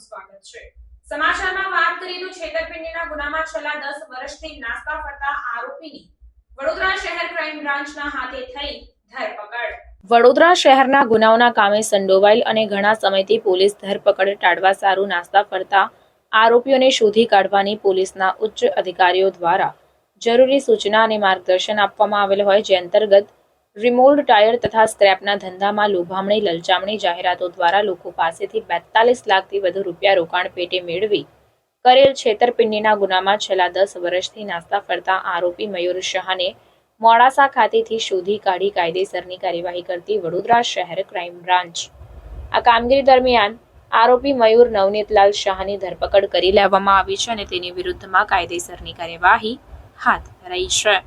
સ્વાગત છે. સમાચારમાં વાત કરીએ તો છેતરપિંડીના ગુનામાં છેલ્લા દસ વર્ષથી નાસ્તા ફરતા આરોપીની વડોદરા શહેર ક્રાઇમ બ્રાન્ચના હાથે થઈ ધરપકડ. વડોદરા શહેરના ગુનાઓના કામે સંડોવાયેલ અને ઘણા સમયથી પોલીસ ધરપકડ ટાળવા સારું નાસ્તા ફરતા આરોપીઓને શોધી કાઢવાની પોલીસના ઉચ્ચ અધિકારીઓ દ્વારા જરૂરી સૂચના અને માર્ગદર્શન આપવામાં આવેલ હોય જે અંતર્ગત રિમોલ્ડ ટાયર તથા સ્ક્રેપના ધંધામાં લોભામણી, લલચામણી જાહેરાતો દ્વારા લોકો પાસેથી બેતાલીસ લાખથી વધુ રૂપિયા રોકાણ પેટે મેળવી કરેલ છેતરપિંડીના ગુનામાં છેલ્લા દસ વર્ષથી નાસ્તા ફરતા આરોપી મયુર શાહને મોડાસા ખાતેથી શોધી કાઢી કાયદેસરની કાર્યવાહી કરતી વડોદરા શહેર ક્રાઇમ બ્રાન્ચ. આ કામગીરી દરમિયાન આરોપી મયુર નવનીતલાલ શાહની ધરપકડ કરી લેવામાં આવી છે અને તેની વિરુદ્ધમાં કાયદેસરની કાર્યવાહી હાથ ધરાઈ છે.